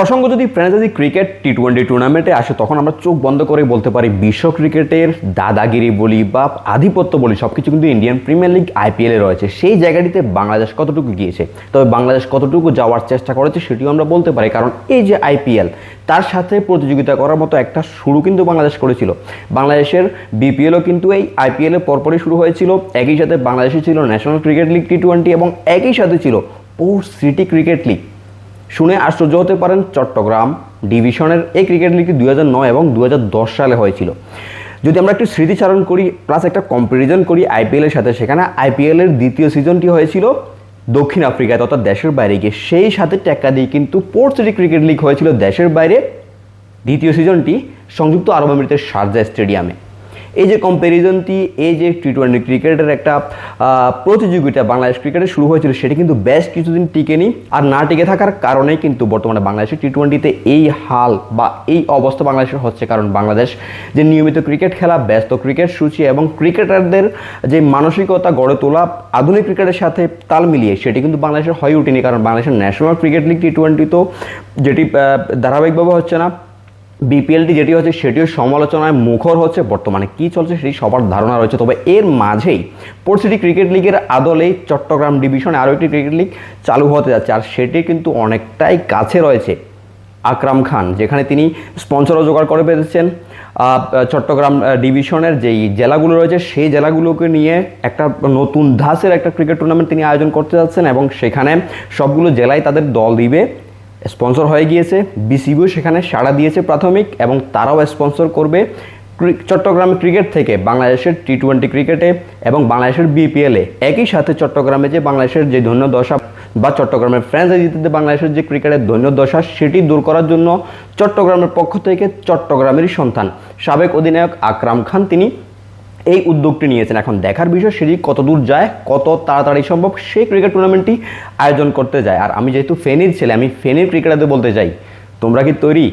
প্রসঙ্গ যদি franchise cricket T twenty টুর্নামেন্টে আসে, তখন আমরা চোখ বন্ধ করে বলতে পারি বিশ্ব ক্রিকেটের দাদাগিরি বলি বা আধিপত্য বলি সব কিছু কিন্তু ইন্ডিয়ান প্রিমিয়ার লিগ আইপিএলে রয়েছে। সেই জায়গাটিতে বাংলাদেশ কতটুকু গিয়েছে? তবে বাংলাদেশ কতটুকু যাওয়ার চেষ্টা করেছে সেটিও আমরা বলতে পারি, কারণ এই যে আইপিএল তার সাথে প্রতিযোগিতা করার মতো একটা শুরু কিন্তু বাংলাদেশ করেছিল। বাংলাদেশের বিপিএলও কিন্তু এই আইপিএলের পরপরই শুরু হয়েছিল। একই সাথে বাংলাদেশে ছিল national cricket league T twenty এবং একই সাথে ছিল পোর্ট সিটি ক্রিকেট লিগ শুনে আশ্চর্য হতে পারেন চট্টগ্রাম ডিভিশনের এই ক্রিকেট লিগটি দু এবং দু হাজার দশ সালে হয়েছিল। যদি আমরা একটু স্মৃতিচারণ করি প্লাস একটা কম্পারিজন করি আইপিএলের সাথে, সেখানে আইপিএলের দ্বিতীয় সিজনটি হয়েছিল দক্ষিণ আফ্রিকায় অর্থাৎ দেশের বাইরে গিয়ে। সেই সাথে টেক্কা দিয়ে কিন্তু পোর্ট সিটি ক্রিকেট লিগ হয়েছিল দেশের বাইরে। দ্বিতীয় সিজনটি সংযুক্ত আরব আমিরাতের শারজা স্টেডিয়ামে। এই যে কম্প্যারিজনটি এই যে টি টোয়েন্টি ক্রিকেটের একটা প্রতিযোগিতা বাংলাদেশ ক্রিকেটে শুরু হয়েছিল, সেটি কিন্তু বেশ কিছুদিন টিকেনি আর না টিকে থাকার কারণেই কিন্তু বর্তমানে বাংলাদেশের টি টোয়েন্টিতে এই হাল বা এই অবস্থা বাংলাদেশের হচ্ছে। কারণ বাংলাদেশ যে নিয়মিত ক্রিকেট খেলা, ব্যস্ত ক্রিকেট সূচি এবং ক্রিকেটারদের যে মানসিকতা গড়ে তোলা, আধুনিক ক্রিকেটের সাথে তাল মিলিয়ে সেটি কিন্তু বাংলাদেশের হয়ে ওঠেনি কারণ বাংলাদেশের national cricket league T twenty তো যেটি ধারাবাহিকভাবে হচ্ছে না বিপিএলটি যেটি হচ্ছে সেটিও সমালোচনায় মুখর হচ্ছে। বর্তমানে কি চলছে সেটি সবার ধারণা রয়েছে। তবে এর মাঝেই পোর্ট ক্রিকেট লিগের আদলেই চট্টগ্রাম ডিভিশনে আরও একটি ক্রিকেট লিগ চালু হতে যাচ্ছে। আর সেটি কিন্তু অনেকটাই কাছে রয়েছে আকরাম খান যেখানে তিনি স্পন্সরও জোগাড় করে পেয়েছেন আহ, চট্টগ্রাম ডিভিশনের যেই জেলাগুলো রয়েছে সেই জেলাগুলোকে নিয়ে একটা নতুন ধাঁচের একটা ক্রিকেট টুর্নামেন্ট তিনি আয়োজন করতে যাচ্ছেন এবং সেখানে সবগুলো জেলায় তাদের দল দিবে। স্পন্সর হয়ে গিয়েছে। বিসিবিও সেখানে সাড়া দিয়েছে প্রাথমিক এবং তারাও স্পন্সর করবে ক্রি- চট্টগ্রাম ক্রিকেট থেকে বাংলাদেশের টি টোয়েন্টি ক্রিকেটে এবং বাংলাদেশের বিপিএলে একই সাথে চট্টগ্রামে যে বাংলাদেশের যে ধন্য দশা বা চট্টগ্রামের ফ্র্যাঞ্চাইজিতে বাংলাদেশের যে ক্রিকেটের দৈন্য দশা, সেটি দূর করার জন্য চট্টগ্রামের পক্ষ থেকে চট্টগ্রামেরই সন্তান। সাবেক অধিনায়ক আকরাম খান, তিনি এই উদ্যোগটি নিয়েছেন। এখন দেখার বিষয় সেটি কত দূর যায়, কত তাড়াতাড়ি সম্ভব, সেই ক্রিকেট টুর্নামেন্টটি আয়োজন করতে যায়। আর আমি যেহেতু ফেনের ছেলে, আমি ফেনের ক্রিকেটারদের বলতে চাই, তোমরা কি তৈরি?